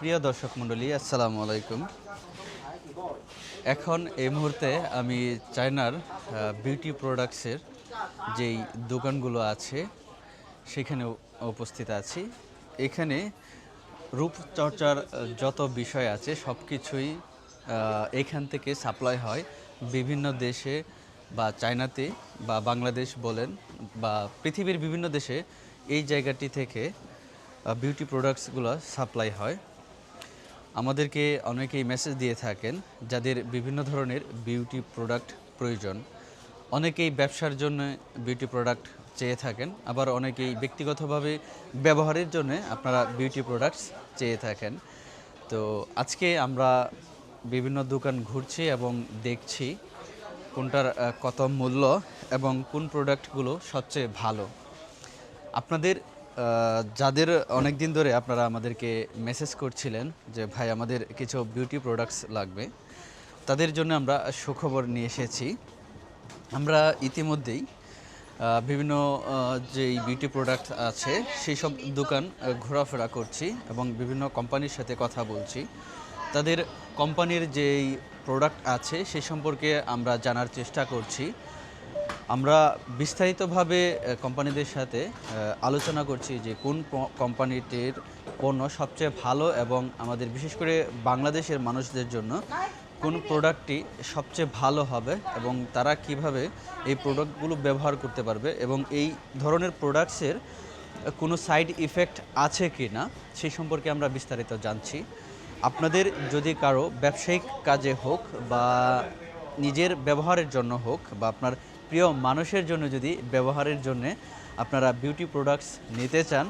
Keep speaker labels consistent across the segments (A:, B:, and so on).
A: প্রিয় দর্শক মণ্ডলী, আসসালামু আলাইকুম। এখন এই মুহূর্তে আমি চায়নার বিউটি প্রোডাক্টসের যেই দোকানগুলো আছে সেখানে উপস্থিত আছি। এখানে রূপচর্চার যত বিষয় আছে সব কিছুই এখান থেকে সাপ্লাই হয়। বিভিন্ন দেশে বা চায়নাতে বা বাংলাদেশ বলেন বা পৃথিবীর বিভিন্ন দেশে এই জায়গাটি থেকে বিউটি প্রোডাক্টসগুলো সাপ্লাই হয়। আমাদেরকে অনেকেই মেসেজ দিয়ে থাকেন যাদের বিভিন্ন ধরনের বিউটি প্রোডাক্ট প্রয়োজন। অনেকেই ব্যবসার জন্য বিউটি প্রোডাক্ট চেয়ে থাকেন, আবার অনেকেই ব্যক্তিগতভাবে ব্যবহারের জন্য আপনারা বিউটি প্রোডাক্টস চেয়ে থাকেন। তো আজকে আমরা বিভিন্ন দোকান ঘুরছি এবং দেখছি কোনটার কত মূল্য এবং কোন প্রোডাক্টগুলো সবচেয়ে ভালো। আপনাদের যাদের অনেক দিন ধরে আপনারা আমাদেরকে মেসেজ করছিলেন যে, ভাই, আমাদের কিছু বিউটি প্রোডাক্টস লাগবে। তাদের জন্য আমরা সুখবর নিয়ে এসেছি। আমরা ইতিমধ্যেই বিভিন্ন যেই বিউটি প্রোডাক্ট আছে, সেই সব দোকান ঘোরাফেরা করছি এবং বিভিন্ন কোম্পানির সাথে কথা বলছি। তাদের কোম্পানির যেই প্রোডাক্ট আছে সেই সম্পর্কে আমরা জানার চেষ্টা করছি। আমরা বিস্তারিতভাবে কোম্পানিদের সাথে আলোচনা করছি যে কোন কোম্পানিটির পণ্য সবচেয়ে ভালো এবং আমাদের, বিশেষ করে বাংলাদেশের মানুষদের জন্য কোন প্রোডাক্টটি সবচেয়ে ভালো হবে এবং তারা কীভাবে এই প্রোডাক্টগুলো ব্যবহার করতে পারবে এবং এই ধরনের প্রোডাক্টসের কোনো সাইড ইফেক্ট আছে কি না সেই সম্পর্কে আমরা বিস্তারিত জানছি। আপনাদের যদি কারও ব্যবসায়িক কাজে হোক বা নিজের ব্যবহারের জন্য হোক বা আপনার প্রিয় মানুষের জন্য যদি, ব্যবহারের জন্য আপনারা বিউটি প্রোডাক্টস নিতে চান,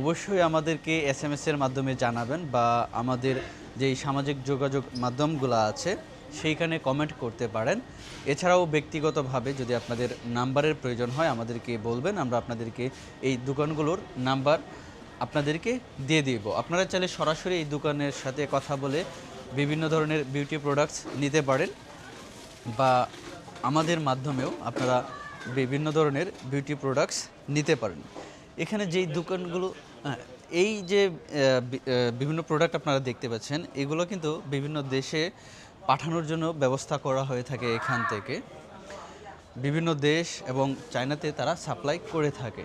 A: অবশ্যই আমাদেরকে এস এম এর মাধ্যমে জানাবেন বা আমাদের যেই সামাজিক যোগাযোগ মাধ্যমগুলো আছে, সেইখানে কমেন্ট করতে পারেন। এছাড়াও ব্যক্তিগতভাবে যদি আপনাদের নাম্বারের প্রয়োজন হয়, আমাদেরকে বলবেন, আমরা আপনাদেরকে এই দোকানগুলোর নাম্বার আপনাদেরকে দিয়ে দিব। আপনারা চাইলে সরাসরি এই দোকানের সাথে কথা বলে বিভিন্ন ধরনের বিউটি প্রোডাক্টস নিতে পারেন বা আমাদের মাধ্যমেও আপনারা বিভিন্ন ধরনের বিউটি প্রোডাক্টস নিতে পারেন। এখানে যেই দোকানগুলো হ্যাঁ, এই যে বিভিন্ন প্রোডাক্ট আপনারা দেখতে পাচ্ছেন এগুলো কিন্তু বিভিন্ন দেশে পাঠানোর জন্য ব্যবস্থা করা হয়ে থাকে এখান থেকে। বিভিন্ন দেশ এবং চায়নাতে তারা সাপ্লাই করে থাকে।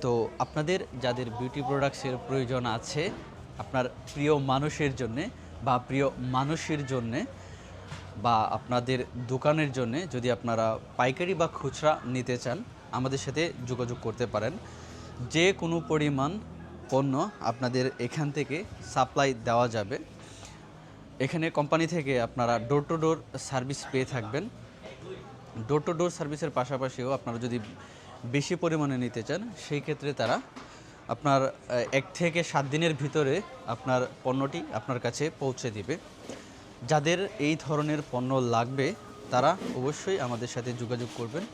A: তো আপনাদের যাদের বিউটি প্রোডাক্টসের প্রয়োজন আছে আপনার প্রিয় মানুষের জন্যে বা প্রিয় মানুষের জন্যে বা আপনাদের দোকানের জন্য যদি আপনারা পাইকারি বা খুচরা নিতে চান, আমাদের সাথে যোগাযোগ করতে পারেন। যে কোনো পরিমাণ পণ্য আপনাদের এখান থেকে সাপ্লাই দেওয়া যাবে। এখানে কোম্পানি থেকে আপনারা ডোর টু ডোর সার্ভিস পেয়ে থাকবেন। ডোর টু ডোর সার্ভিসের পাশাপাশিও আপনারা যদি বেশি পরিমাণে নিতে চান, সেই ক্ষেত্রে তারা আপনার এক থেকে সাত দিনের ভিতরে আপনার পণ্যটি আপনার কাছে পৌঁছে দিবে। যাদের এই ধরনের পণ্য লাগবে, তারা অবশ্যই আমাদের সাথে যোগাযোগ করবেন।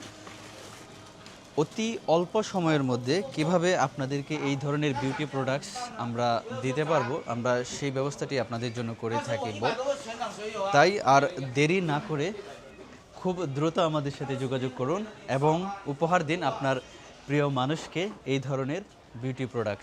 A: অতি অল্প সময়ের মধ্যে কীভাবে আপনাদেরকে এই ধরনের বিউটি প্রোডাক্টস আমরা দিতে পারব, আমরা সেই ব্যবস্থাটি আপনাদের জন্য করে থাকিব তাই আর দেরি না করে খুব দ্রুত আমাদের সাথে যোগাযোগ করুন এবং উপহার দিন আপনার প্রিয় মানুষকে এই ধরনের বিউটি প্রোডাক্টস